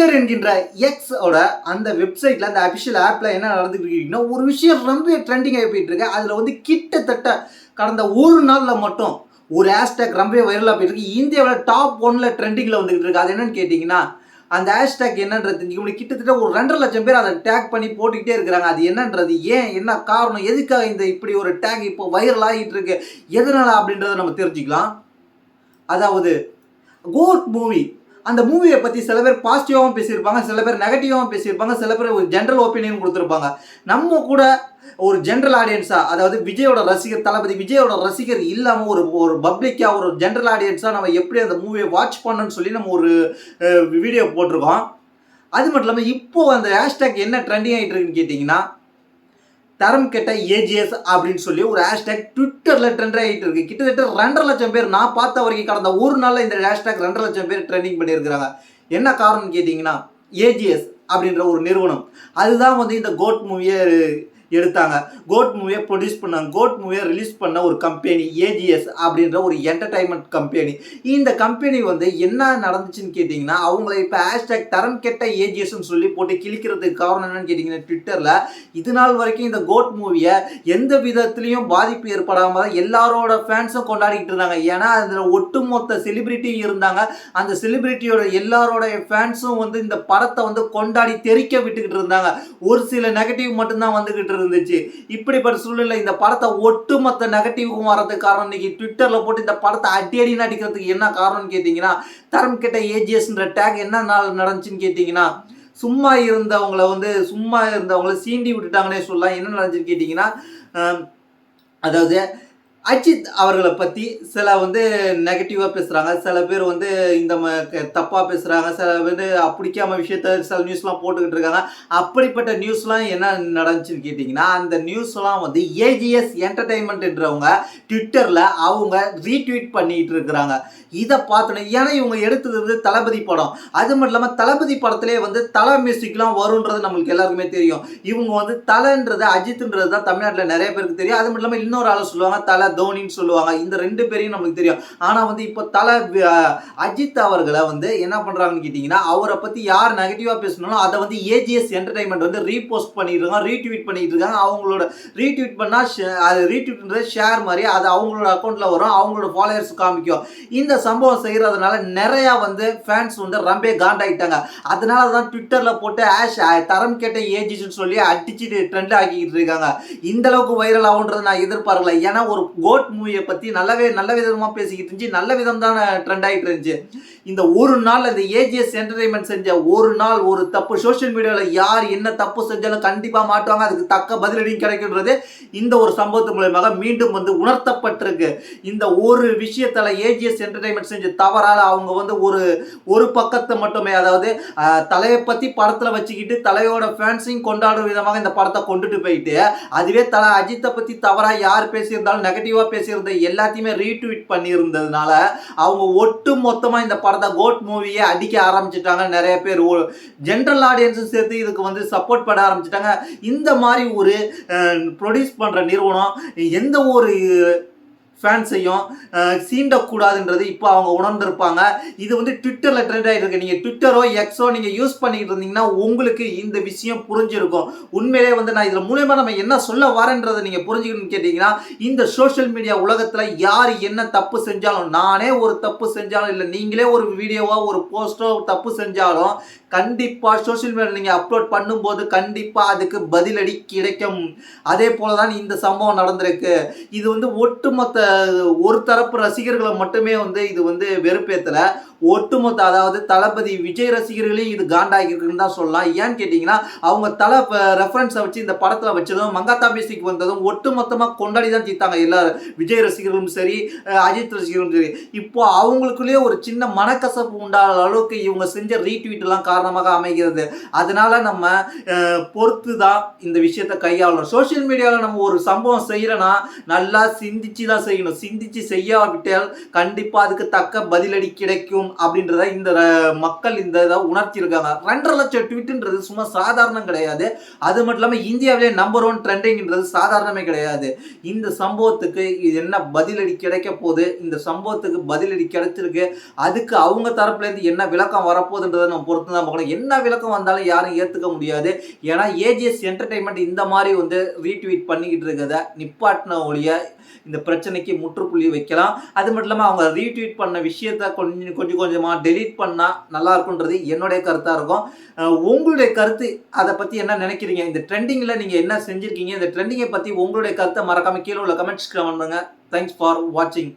Twitter என்கின்ற X ஓட அந்த வெப்சைட்ல அந்த அபிஷியல் ஆப்ல என்ன நடந்துட்டு இருக்கீங்கன்னா ஒரு விஷயம் ரொம்ப ட்ரெண்டிங் ஆகி போயிட்டு இருக்கு. அதுல வந்து கிட்டத்தட்ட கடந்த ஒரு நாள்ல மட்டும் ஒரு ஹேஷ்டேக் ரொம்ப வைரலாக போயிட்டு இருக்கு. இந்தியாவில் டாப் ஒன்ல ட்ரெண்டிங்ல வந்துகிட்டு இருக்கு. அது என்னன்னு கேட்டிங்கன்னா அந்த ஹேஷ்டேக் என்னன்றது தெரிஞ்சுக்க முடியும் கிட்டத்தட்ட ஒரு ரெண்டரை லட்சம் பேர் அதை டேக் பண்ணி போட்டுக்கிட்டே இருக்கிறாங்க. அது என்னன்றது ஏன் என்ன காரணம் எதுக்காக இந்த இப்படி ஒரு டேக் இப்போ வைரல் ஆகிட்டு இருக்கு? எதனால அப்படின்றத நம்ம தெரிஞ்சுக்கலாம். அதாவது கோட் மூவி அந்த மூவியை பற்றி சில பேர் பாசிட்டிவாகவும் பேசியிருப்பாங்க சில பேர் நெகட்டிவாகவும் பேசியிருப்பாங்க சில பேர் ஒரு ஜென்ரல் ஒப்பீனியன் கொடுத்துருப்பாங்க. நம்ம கூட ஒரு ஜென்ரல் ஆடியன்ஸாக அதாவது விஜயோட ரசிகர் தளபதி விஜயோட ரசிகர் இல்லாமல் ஒரு ஒரு பப்ளிக்காக ஒரு ஜென்ரல் ஆடியன்ஸாக நம்ம எப்படி அந்த மூவியை வாட்ச் பண்ணணும்னு சொல்லி நம்ம ஒரு வீடியோ போட்டிருக்கோம். அது மட்டும் இல்லாமல் இப்போது அந்த ஹேஷ்டேக் என்ன ட்ரெண்டிங் ஆகிட்டு இருக்குன்னு கேட்டிங்கன்னா தரம் கெட்ட ஏஜிஎஸ் அப்படின்னு சொல்லி ஒரு ஹேஷ்டேக் ட்விட்டரில் ட்ரெண்ட் ஆகிட்டு இருக்கு. கிட்டத்தட்ட ரெண்டரை லட்சம் பேர் நான் பார்த்த வரைக்கும் கடந்த ஒரு நாளில் இந்த ஹேஷ்டேக் ரெண்டரை லட்சம் பேர் ட்ரெண்டிங் பண்ணியிருக்கிறாங்க. என்ன காரணம்னு கேட்டிங்கன்னா ஏஜிஎஸ் அப்படின்ற ஒரு நிறுவனம். அதுதான் வந்து இந்த கோட் மூவியை எடுத்தாங்க. கோட் மூவியை ப்ரொடியூஸ் பண்ணாங்க கோட் மூவியை ரிலீஸ் பண்ண ஒரு கம்பெனி ஏஜிஎஸ் அப்படின்ற ஒரு என்டர்டைன்மெண்ட் கம்பெனி இந்த கம்பெனி வந்து என்ன நடந்துச்சுன்னு கேட்டிங்கன்னா அவங்கள இப்போ ஹேஷ்டேக் தரம் கெட்ட ஏஜிஎஸ்ன்னு சொல்லி போட்டு கிழிக்கிறதுக்கு காரணம் என்னன்னு கேட்டிங்கன்னா ட்விட்டரில் இது நாள் வரைக்கும் இந்த கோட் மூவியை எந்த விதத்துலேயும் பாதிப்பு ஏற்படாமல் எல்லாரோட ஃபேன்ஸும் கொண்டாடிக்கிட்டு இருந்தாங்க. ஏன்னா அதில் ஒட்டுமொத்த செலிபிரிட்டியும் இருந்தாங்க. அந்த செலிபிரிட்டியோட எல்லாரோட ஃபேன்ஸும் வந்து இந்த படத்தை வந்து கொண்டாடி தெறிக்க விட்டுக்கிட்டு இருந்தாங்க. ஒரு சில நெகட்டிவ் மட்டும்தான் வந்துக்கிட்டு இருந்துச்சு. இப்படிப்பட்ட சூழ்நிலை இந்த படத்தை ஒட்டுமொத்த நெகட்டிவ்க்கும் வரதுக்கு காரணம் இன்னைக்கு ட்விட்டரில் போட்டு இந்த படத்தை அடி அடி நடிக்கிறதுக்கு என்ன காரணம்னு கேட்டிங்கன்னா தரம் கிட்ட ஏஜிஎஸ்ன்ற டேக் என்ன நாள் நடந்துச்சுன்னு கேட்டிங்கன்னா சும்மா இருந்தவங்கள வந்து சும்மா இருந்தவங்கள சீண்டி விட்டுட்டாங்கன்னே சொல்லலாம். என்ன நடந்துச்சுன்னு கேட்டிங்கன்னா அதாவது அஜித் அவர்களை பற்றி சில வந்து நெகட்டிவாக பேசுகிறாங்க சில பேர் வந்து இந்த தப்பாக பேசுகிறாங்க சில வந்து பிடிக்காம விஷயத்த சில நியூஸ்லாம் போட்டுக்கிட்டு இருக்காங்க. அப்படிப்பட்ட நியூஸ்லாம் என்ன நடந்துச்சுன்னு கேட்டிங்கன்னா அந்த நியூஸ்லாம் வந்து ஏஜிஎஸ் என்டர்டைன்மெண்ட்ன்றவங்க ட்விட்டரில் அவங்க ரீட்வீட் பண்ணிகிட்டு இருக்கிறாங்க. இதை பார்த்தோன்னே ஏன்னா இவங்க எடுத்தது வந்து தளபதி படம். அது மட்டும் இல்லாமல் தளபதி படத்திலே வந்து தலை மியூசிக்லாம் வரும்ன்றது நம்மளுக்கு எல்லாருக்குமே தெரியும். இவங்க வந்து தலைன்றது அஜித்ன்றது தான் தமிழ்நாட்டில் நிறைய பேருக்கு தெரியும். அது மட்டும் இல்லாமல் இன்னொரு ஆள் சொல்லுவாங்க தலை தோனின்னு சொல்லுவாங்க. இந்த ரெண்டு பேரையும் நம்மளுக்கு தெரியும். ஆனால் வந்து இப்போ தலை அஜித் அவர்களை வந்து என்ன பண்ணுறாங்கன்னு கேட்டிங்கன்னா அவரை பற்றி யார் நெகட்டிவாக பேசணும் அதை வந்து ஏஜிஎஸ் என்டர்டைன்மெண்ட் வந்து ரீபோஸ்ட் பண்ணிட்டு இருக்காங்க ரீட்வீட் பண்ணிட்டு இருக்காங்க. அவங்களோட ரீட்வீட் பண்ணால் அது ரீட்வீட்ன்றது ஷேர் மாதிரி அது அவங்களோட அக்கௌண்ட்டில் வரும் அவங்களோட ஃபாலோயர்ஸ் காமிக்கும். இந்த சம்பவம் செய்கிறதுனால நிறையா வந்து ஃபேன்ஸ் வந்து ரொம்ப காண்டாயிட்டாங்க. அதனால தான் ட்விட்டரில் போட்டு ஆஷ் தரம் கேட்ட ஏஜிஸ்ன்னு சொல்லி அடிச்சுட்டு ட்ரெண்ட் ஆக்கிக்கிட்டு இருக்காங்க. இந்த அளவுக்கு வைரல் ஆகுன்றது நான் எதிர்பார்க்கல. ஏன்னா ஒரு கோட் மூவியை பற்றி நல்லாவே நல்ல விதமாக பேசிக்கிட்டு இருந்துச்சு. நல்ல விதம் தான் ட்ரெண்ட் ஆகிட்டு இருந்துச்சு. இந்த ஒரு நாள் இந்த ஏஜிஎஸ் என்டர்டைன்மெண்ட் செஞ்ச ஒரு நாள் ஒரு தப்பு சோஷியல் மீடியாவில் யார் என்ன தப்பு செஞ்சாலும் கண்டிப்பாக மாட்டுவாங்க. அதுக்கு தக்க பதிலடியும் கிடைக்கின்றது இந்த ஒரு சம்பவத்து மூலயமாக மீண்டும் வந்து உணர்த்தப்பட்டிருக்கு. இந்த ஒரு விஷயத்தில் ஏஜிஎஸ் என்டர்டைன்மெண்ட் செஞ்ச தவறால் அவங்க வந்து ஒரு ஒரு பக்கத்தை மட்டுமே அதாவது தலையை பற்றி படத்தில் வச்சுக்கிட்டு தலையோட ஃபேன்ஸையும் கொண்டாடும் விதமாக இந்த படத்தை கொண்டுட்டு போயிட்டு அதுவே தலை அஜித்தை பற்றி தவறாக யார் பேசியிருந்தாலும் நெகட்டிவாக பேசியிருந்த எல்லாத்தையுமே ரீட்வீட் பண்ணியிருந்ததுனால அவங்க ஒட்டு மொத்தமாக இந்த படத்தை கோட் மூவியை அடிக்க ஆரம்பிச்சிட்டாங்க. நிறைய பேர் ஜென்ரல் ஆடியன்ஸும் சேர்த்து இதுக்கு வந்து சப்போர்ட் பண்ண ஆரம்பிச்சிட்டாங்க. இந்த மாதிரி ஒரு ப்ரொடியூஸ் பண்ணுற நிறுவனம் எந்த ஒரு ஃபேன்ஸையும் சீண்டக்கூடாதுன்றது இப்போ அவங்க உணர்ந்திருப்பாங்க. இது வந்து ட்விட்டரில் ட்ரெண்ட் ஆகிருக்கு நீங்கள் ட்விட்டரோ எக்ஸோ நீங்கள் யூஸ் பண்ணிட்டு இருந்தீங்கன்னா உங்களுக்கு இந்த விஷயம் புரிஞ்சிருக்கும். உண்மையிலே வந்து நான் இதில் மூலயமா நம்ம என்ன சொல்ல வரேன்றதை நீங்கள் புரிஞ்சுக்கணும்னு கேட்டிங்கன்னா இந்த சோஷியல் மீடியா உலகத்தில் யார் என்ன தப்பு செஞ்சாலும் நானே ஒரு தப்பு செஞ்சாலும் இல்லை நீங்களே ஒரு வீடியோவோ ஒரு போஸ்டோ தப்பு செஞ்சாலும் கண்டிப்பாக சோஷியல் மீடியா நீங்கள் அப்லோட் பண்ணும்போது கண்டிப்பாக அதுக்கு பதிலடி கிடைக்கும். அதே போல தான் இந்த சம்பவம் நடந்திருக்கு. இது வந்து ஒட்டுமொத்த ஒரு தரப்பு ரசிகர்களை மட்டுமே வந்து இது வந்து வெறுப்பேற்றலை ஒட்டுமொத்த அதாவது தளபதி விஜய் ரசிகர்களையும் இது காண்டாகிருக்குன்னு தான் சொல்லலாம். ஏன்னு கேட்டிங்கன்னா அவங்க தலை ரெஃபரன்ஸை வச்சு இந்த படத்தில் வச்சதும் மங்காத்தா பேசிக்கு வந்ததும் ஒட்டுமொத்தமாக கொண்டாடி தான் தீத்தாங்க எல்லாரும் விஜய் ரசிகர்களும் சரி அஜித் ரசிகர்களும் சரி. இப்போ அவங்களுக்குள்ளேயே ஒரு சின்ன மனக்கசப்பு உண்டான அளவுக்கு இவங்க செஞ்ச ரீட்வீட்லாம் காரணமாக அமைகிறது. அதனால நம்ம பொறுத்து தான் இந்த விஷயத்தை கையாளணும். சோஷியல் மீடியாவில் நம்ம ஒரு சம்பவம் செய்கிறோன்னா நல்லா சிந்திச்சு தான் செய்யணும். சிந்திச்சு செய்யாவிட்டால் கண்டிப்பாக அதுக்கு தக்க பதிலடி கிடைக்கும். அப்படின்றத இந்த மக்கள் இந்த இதை உணர்த்தியிருக்காங்க ரெண்டரை லட்சம் ட்வீட்டுன்றது சும்மா சாதாரணம் கிடையாது. அது மட்டும் இல்லாமல் இந்தியாவிலே நம்பர் ஒன் ட்ரெண்டிங்ன்றது சாதாரணமே கிடையாது. இந்த சம்பவத்துக்கு இது என்ன பதிலடி கிடைக்க போகுது? இந்த சம்பவத்துக்கு பதிலடி கிடைச்சிருக்கு. அதுக்கு அவங்க தரப்புலேருந்து என்ன விளக்கம் வரப்போகுதுன்றதை நம்ம பொறுத்து தான் பார்க்கணும். என்ன விளக்கம் வந்தாலும் யாரும் ஏற்றுக்க முடியாது. ஏன்னா ஏஜிஎஸ் என்டர்டைன்மெண்ட் இந்த மாதிரி வந்து ரீட்வீட் பண்ணிக்கிட்டு இருக்கிறத நிப்பாட்டின ஒழிய இந்த பிரச்சனைக்கு முற்றுப்புள்ளி வைக்கலாம். அது மட்டும் இல்லாமல் அவங்க ரீட்வீட் பண்ண விஷயத்த கொஞ்சம் கொஞ்சம் கொஞ்சமாக டெலீட் பண்ணால் நல்லா இருக்குன்றது என்னுடைய கருத்தாக இருக்கும். உங்களுடைய கருத்து அதை பற்றி என்ன நினைக்கிறீங்க? இந்த ட்ரெண்டிங்கில் நீங்கள் என்ன செஞ்சுருக்கீங்க? இந்த ட்ரெண்டிங்கை பற்றி உங்களுடைய கருத்தை மறக்காமல் கீழே உள்ள கமெண்ட்ஸ்க்கு பண்ணுங்க தேங்க்ஸ் ஃபார் வாட்சிங்